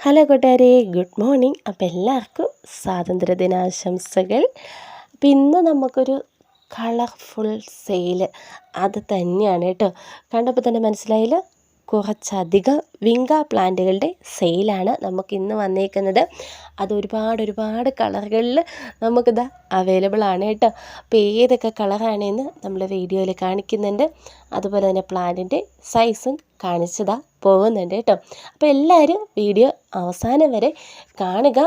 Hello കൂട്ടുകാരെ good morning. അപ്പോൾ എല്ലാവർക്കും സ്വാതന്ത്ര്യ ദിനാശംസകൾ. അപ്പോൾ ഇന്ന് നമുക്കൊരു കളർഫുൾ സെയിൽ. അത് തന്നെയാണ് കേട്ടോ. കണ്ടപ്പോൾ തന്നെ മനസ്സിലായില്ല? കുറച്ചധികം വിങ്ക പ്ലാന്റുകളുടെ സെയിലാണ് നമുക്ക് ഇന്ന് വന്നേക്കുന്നത്. അത് ഒരുപാട് ഒരുപാട് കളറുകളിൽ നമുക്കിത് അവൈലബിൾ ആണ് കേട്ടോ. അപ്പോൾ ഏതൊക്കെ കളറാണെന്ന് നമ്മൾ വീഡിയോയിൽ കാണിക്കുന്നുണ്ട്. അതുപോലെ തന്നെ പ്ലാന്റിന്റെ സൈസും കാണിച്ചതാ പോകുന്നുണ്ട് കേട്ടോ. അപ്പോൾ എല്ലാവരും വീഡിയോ അവസാനം വരെ കാണുക.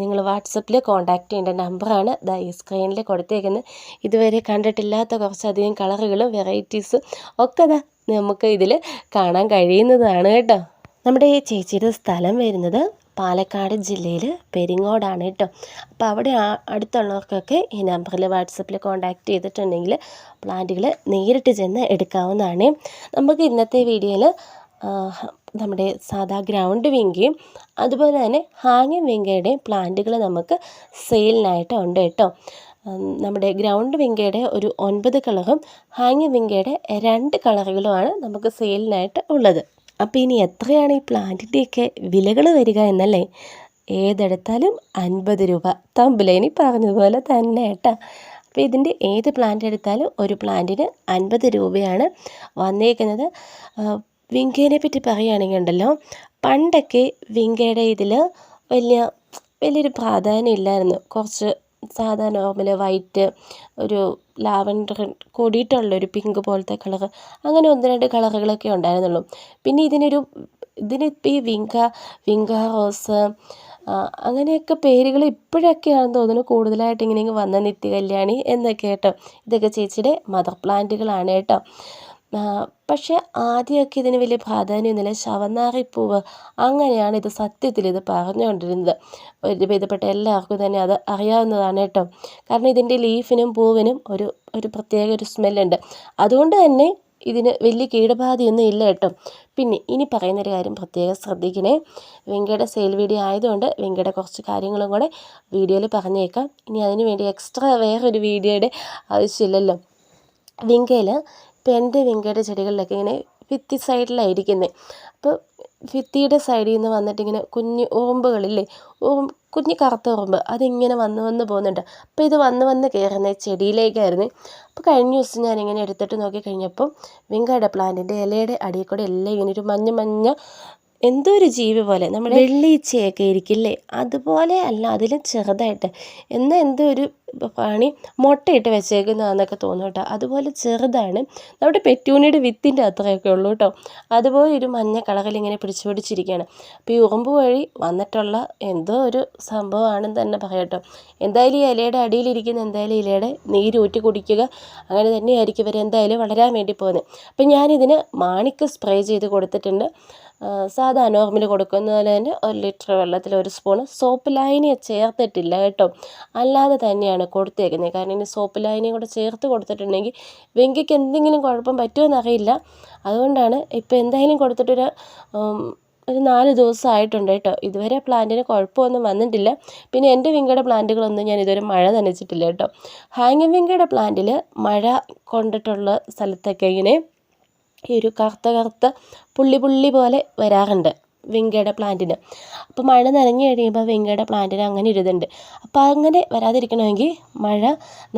നിങ്ങൾ വാട്സപ്പിൽ കോൺടാക്റ്റ് ചെയ്യേണ്ട നമ്പറാണ് ദാ ഈ സ്ക്രീനിൽ കൊടുത്തേക്കുന്നത് ഇതുവരെ കണ്ടിട്ടില്ലാത്ത കുറച്ചധികം കളറുകളും വെറൈറ്റീസും ഒക്കെ ദാ നമുക്ക് ഇതിൽ കാണാൻ കഴിയുന്നതാണ് കേട്ടോ. നമ്മുടെ ഈ ചേച്ചിയുടെ സ്ഥലം വരുന്നത് പാലക്കാട് ജില്ലയിൽ പെരിങ്ങോടാണ് കേട്ടോ. അപ്പോൾ അവിടെ അടുത്തുള്ളവർക്കൊക്കെ ഈ നമ്പറിൽ വാട്സപ്പിൽ കോൺടാക്റ്റ് ചെയ്തിട്ടുണ്ടെങ്കിൽ പ്ലാന്റുകൾ നേരിട്ട് ചെന്ന് എടുക്കാവുന്നതാണ്. നമുക്ക് ഇന്നത്തെ വീഡിയോയിൽ നമ്മുടെ സാധാ ഗ്രൗണ്ട് വിങ്കയും അതുപോലെ തന്നെ ഹാങ്ങിങ് വിങ്കയുടെയും പ്ലാന്റുകൾ നമുക്ക് സെയിലിനായിട്ട് ഉണ്ട് കേട്ടോ. നമ്മുടെ ഗ്രൗണ്ട് വിങ്കയുടെ ഒരു ഒൻപത് കളറും ഹാങ്ങിങ് വിങ്കയുടെ രണ്ട് കളറുകളുമാണ് നമുക്ക് സെയിലിനായിട്ട് ഉള്ളത്. അപ്പോൾ ഇനി എത്രയാണ് ഈ പ്ലാന്റിന്റെയൊക്കെ വിലകൾ വരിക എന്നല്ലേ? ഏതെടുത്താലും അൻപത് രൂപ. തമ്പിലേനി പറഞ്ഞതുപോലെ തന്നെ കേട്ടോ. അപ്പോൾ ഇതിന്റെ ഏത് പ്ലാന്റ് എടുത്താലും ഒരു പ്ലാന്റിന് അൻപത് രൂപയാണ് വന്നേക്കുന്നത്. വിങ്കേനെ പറ്റി പറയുകയാണെങ്കിൽ ഉണ്ടല്ലോ പണ്ടൊക്കെ വിങ്കയുടെ ഇതിൽ വലിയ വലിയൊരു പ്രാധാന്യം ഇല്ലായിരുന്നു. കുറച്ച് സാധാ നോർമൽ വൈറ്റ് ഒരു ലാവൻഡർ കൂടിയിട്ടുള്ളൊരു പിങ്ക് പോലത്തെ കളർ അങ്ങനെ ഒന്ന് രണ്ട് കളറുകളൊക്കെ ഉണ്ടായിരുന്നുള്ളൂ. പിന്നെ ഇതിനൊരു ഇതിനിപ്പോൾ ഈ വിങ്ക വിങ്ക റോസ് അങ്ങനെയൊക്കെ പേരുകൾ ഇപ്പോഴൊക്കെയാണെന്ന് തോന്നുന്നു കൂടുതലായിട്ട് ഇങ്ങനെ വന്ന നിത്യ കല്യാണി എന്നൊക്കെ കേട്ടോ. ഇതൊക്കെ ചേച്ചിയുടെ മദർ പ്ലാന്റുകളാണ് കേട്ടോ. പക്ഷേ ആദ്യമൊക്കെ ഇതിന് വലിയ പ്രാധാന്യമൊന്നുമില്ല. ശവന്നാറിപ്പൂവ് അങ്ങനെയാണ് ഇത് സത്യത്തിൽ ഇത് പറഞ്ഞുകൊണ്ടിരുന്നത്. ഒരു വിധപ്പെട്ട എല്ലാവർക്കും തന്നെ അത് അറിയാവുന്നതാണ് കേട്ടോ. കാരണം ഇതിന്റെ ലീഫിനും പൂവിനും ഒരു ഒരു പ്രത്യേക ഒരു സ്മെല്ലുണ്ട്. അതുകൊണ്ട് തന്നെ ഇതിന് വലിയ കീടബാധയൊന്നും ഇല്ല കേട്ടോ. പിന്നെ ഇനി പറയുന്നൊരു കാര്യം പ്രത്യേകം ശ്രദ്ധിക്കണേ. വെങ്കയുടെ സെയിൽ വീഡിയോ ആയതുകൊണ്ട് വെങ്കയുടെ കുറച്ച് കാര്യങ്ങളും കൂടെ വീഡിയോയിൽ പറഞ്ഞേക്കാം. ഇനി അതിന് വേണ്ടി എക്സ്ട്രാ വേറൊരു വീഡിയോയുടെ ആവശ്യമില്ലല്ലോ. വിങ്കയിൽ ഇപ്പോൾ എന്റെ വിങ്കയുടെ ചെടികളിലൊക്കെ ഇങ്ങനെ ഭിത്തി സൈഡിലായിരിക്കുന്നത് അപ്പോൾ ഭിത്തിയുടെ സൈഡിൽ നിന്ന് വന്നിട്ട് ഇങ്ങനെ കുഞ്ഞ് ഉറുമ്പുകളില്ലേ ഉറുമ്പ് കുഞ്ഞ് കറുത്ത ഉറുമ്പ് അതിങ്ങനെ വന്ന് വന്ന് പോകുന്നുണ്ട്. അപ്പോൾ ഇത് വന്ന് വന്ന് കയറുന്നത് ചെടിയിലേക്കായിരുന്നു. അപ്പോൾ കഴിഞ്ഞ ദിവസം ഞാനിങ്ങനെ എടുത്തിട്ട് നോക്കി കഴിഞ്ഞപ്പം വിങ്കയുടെ പ്ലാന്റിന്റെ ഇലയുടെ അടിയിൽ കൂടെ എല്ലാം ഇങ്ങനെ ഒരു മഞ്ഞ മഞ്ഞ എന്തോ ഒരു ജീവി പോലെ. നമ്മുടെ വെള്ളീച്ചയൊക്കെ ഇരിക്കില്ലേ? അതുപോലെ അല്ല അതിലും ചെറുതായിട്ട്. എന്നാൽ എന്തോ ഒരു പ്രാണി മുട്ടയിട്ട് വെച്ചേക്കുന്നതാണെന്നൊക്കെ തോന്നും കേട്ടോ. അതുപോലെ ചെറുതാണ്. നമ്മുടെ പെറ്റൂണിയുടെ വിത്തിന്റെ അത്രയൊക്കെ ഉള്ളൂ കേട്ടോ. അതുപോലെ ഒരു മഞ്ഞ കളറിൽ ഇങ്ങനെ പിടിച്ചു പിടിച്ചിരിക്കുകയാണ് അപ്പോൾ ഈ ഉറുമ്പ് വഴി വന്നിട്ടുള്ള എന്തോ ഒരു സംഭവമാണെന്ന് തന്നെ പറയാം കേട്ടോ. എന്തായാലും ഈ ഇലയുടെ അടിയിലിരിക്കുന്ന എന്തായാലും ഇലയുടെ നീരൂറ്റി കുടിക്കുക. അങ്ങനെ തന്നെയായിരിക്കും ഇവർ എന്തായാലും വളരാൻ വേണ്ടി പോകുന്നത്. അപ്പം ഞാനിതിന് മാണിക്ക് സ്പ്രേ ചെയ്ത് കൊടുത്തിട്ടുണ്ട്. സാധാ നോർമൽ കൊടുക്കുന്ന പോലെ തന്നെ ഒരു ലിറ്റർ വെള്ളത്തിൽ ഒരു സ്പൂൺ സോപ്പ് ലൈനിയെ ചേർത്തിട്ടില്ല കേട്ടോ. അല്ലാതെ തന്നെയാണ് കൊടുത്തേക്കുന്നത്. കാരണം ഇനി സോപ്പ് ലായനിയും കൂടെ ചേർത്ത് കൊടുത്തിട്ടുണ്ടെങ്കിൽ വെങ്കയ്ക്ക് എന്തെങ്കിലും കുഴപ്പം പറ്റുമോ അറിയില്ല അതുകൊണ്ടാണ് ഇപ്പോൾ എന്തായാലും കൊടുത്തിട്ടൊരു ഒരു നാല് ദിവസം ആയിട്ടുണ്ട് കേട്ടോ. ഇതുവരെ പ്ലാന്റിന് കുഴപ്പമൊന്നും വന്നിട്ടില്ല. പിന്നെ എന്റെ വിങ്കയുടെ പ്ലാന്റുകളൊന്നും ഞാൻ ഇതുവരെ മഴ നനച്ചിട്ടില്ല കേട്ടോ. ഹാങ്ങിങ് വിങ്കയുടെ പ്ലാന്റിൽ മഴ കൊണ്ടിട്ടുള്ള സ്ഥലത്തൊക്കെ ഇങ്ങനെ ഈ ഒരു കറുത്ത കറുത്ത പുള്ളി പുള്ളി പോലെ വരാറുണ്ട്. വിങ്കയുടെ പ്ലാന്റിന്. അപ്പോൾ മഴ നനഞ്ഞു കഴിയുമ്പോൾ വെങ്കയുടെ പ്ലാന്റിന് അങ്ങനെ ഇരുതുണ്ട് അപ്പോൾ അങ്ങനെ വരാതിരിക്കണമെങ്കിൽ മഴ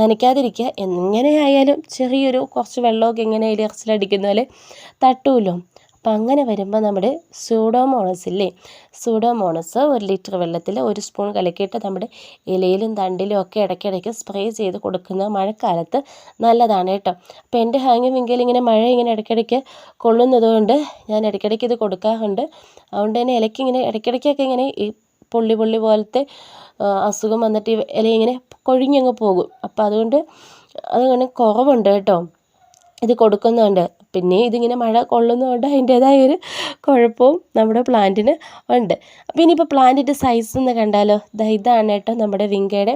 നനയ്ക്കാതിരിക്കുക. എങ്ങനെയായാലും ചെറിയൊരു കുറച്ച് വെള്ളമൊക്കെ എങ്ങനെ ഇറച്ചിലടിക്കുന്ന പോലെ തട്ടുമല്ലോ അപ്പം അങ്ങനെ വരുമ്പോൾ നമ്മുടെ സൂഡോമോണസ് ഇല്ലേ സൂഡോമോണസ് ഒരു ലിറ്റർ വെള്ളത്തിൽ ഒരു സ്പൂൺ കലക്കിയിട്ട് നമ്മുടെ ഇലയിലും തണ്ടിലും ഒക്കെ ഇടയ്ക്കിടയ്ക്ക് സ്പ്രേ ചെയ്ത് കൊടുക്കുന്ന മഴക്കാലത്ത് നല്ലതാണ് കേട്ടോ. അപ്പോൾ എന്റെ ഹാങ്ങിങ് വിങ്കയിൽ ഇങ്ങനെ മഴ ഇങ്ങനെ ഇടയ്ക്കിടയ്ക്ക് കൊള്ളുന്നത് കൊണ്ട് ഞാൻ ഇടയ്ക്കിടയ്ക്ക് ഇത് കൊടുക്കാറുണ്ട്. അതുകൊണ്ട് തന്നെ ഇലയ്ക്ക് ഇങ്ങനെ ഇടയ്ക്കിടയ്ക്കൊക്കെ ഇങ്ങനെ ഈ പൊള്ളി പൊള്ളി പോലത്തെ അസുഖം വന്നിട്ട് ഇല ഇങ്ങനെ കൊഴിഞ്ഞങ്ങ് പോകും. അപ്പോൾ അതുകൊണ്ട് അതുകൊണ്ട് കുറവുണ്ട് കേട്ടോ. ഇത് കൊടുക്കുന്നുണ്ട്. പിന്നെ ഇതിങ്ങനെ മഴ കൊള്ളുന്നതുകൊണ്ട് അതിന്റേതായ ഒരു കുഴപ്പവും നമ്മുടെ പ്ലാന്റിന് ഉണ്ട്. അപ്പോൾ ഇനിയിപ്പോൾ പ്ലാന്റിന്റെ സൈസ് എന്ന് കണ്ടാലോ? ഇതാണ് കേട്ടോ നമ്മുടെ വിങ്കയുടെ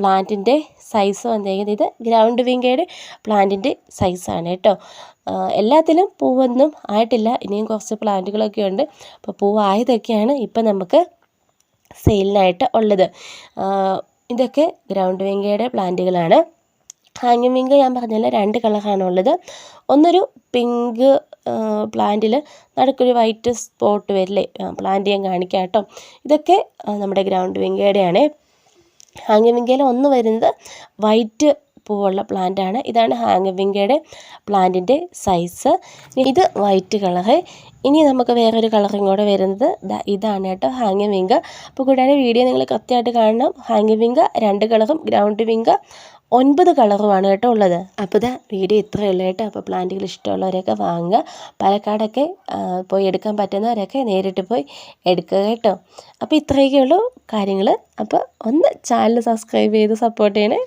പ്ലാന്റിന്റെ സൈസ് വന്നേക്കുന്നത്. ഇത് ഗ്രൗണ്ട് വിങ്കയുടെ പ്ലാന്റിന്റെ സൈസാണ് കേട്ടോ. എല്ലാത്തിലും പൂവൊന്നും ആയിട്ടില്ല. ഇനിയും കുറച്ച് പ്ലാന്റുകളൊക്കെ ഉണ്ട്. അപ്പോൾ പൂവായതൊക്കെയാണ് ഇപ്പം നമുക്ക് സെയിലിനായിട്ട് ഉള്ളത്. ഇതൊക്കെ ഗ്രൗണ്ട് വിങ്കയുടെ പ്ലാന്റുകളാണ്. ഹാങ്ങിങ് വിങ്ക് ഞാൻ പറഞ്ഞല്ലോ രണ്ട് കളറാണുള്ളത് ഒന്നൊരു പിങ്ക് പ്ലാന്റിൽ നടുക്കൊരു വൈറ്റ് സ്പോട്ട് വരില്ലേ പ്ലാന്റ് ഞാൻ കാണിക്കാം കേട്ടോ. ഇതൊക്കെ നമ്മുടെ ഗ്രൗണ്ട് വിങ്കയുടെയാണ്. ഹാങ്ങിങ് വിങ്കയിൽ ഒന്ന് വരുന്നത് വൈറ്റ് പൂവുള്ള ആണ് ഇതാണ് ഹാങ്ങിങ് വിങ്കയുടെ പ്ലാന്റിന്റെ സൈസ്. ഇത് വൈറ്റ് കളറ്. ഇനി നമുക്ക് വേറൊരു കളറും കൂടെ വരുന്നത് ഇതാണ് കേട്ടോ ഹാങ്ങി അപ്പോൾ കൂടാതെ വീഡിയോ നിങ്ങൾ കൃത്യമായിട്ട് കാണണം. ഹാങ്ങി രണ്ട് കളറും ഗ്രൗണ്ട് വിങ്ക ഒൻപത് കളറുമാണ് കേട്ടോ ഉള്ളത്. അപ്പോൾ ഇതാ വീഡിയോ ഇത്രയേ ഉള്ളൂ കേട്ടോ. അപ്പോൾ പ്ലാന്റുകൾ ഇഷ്ടമുള്ളവരൊക്കെ വാങ്ങുക. പാലക്കാടൊക്കെ പോയി എടുക്കാൻ പറ്റുന്നവരൊക്കെ നേരിട്ട് പോയി എടുക്കുക കേട്ടോ. അപ്പോൾ ഇത്രയൊക്കെ ഉള്ളൂ കാര്യങ്ങൾ അപ്പോൾ ഒന്ന് ചാനൽ സബ്സ്ക്രൈബ് ചെയ്ത് സപ്പോർട്ട് ചെയ്യണേ.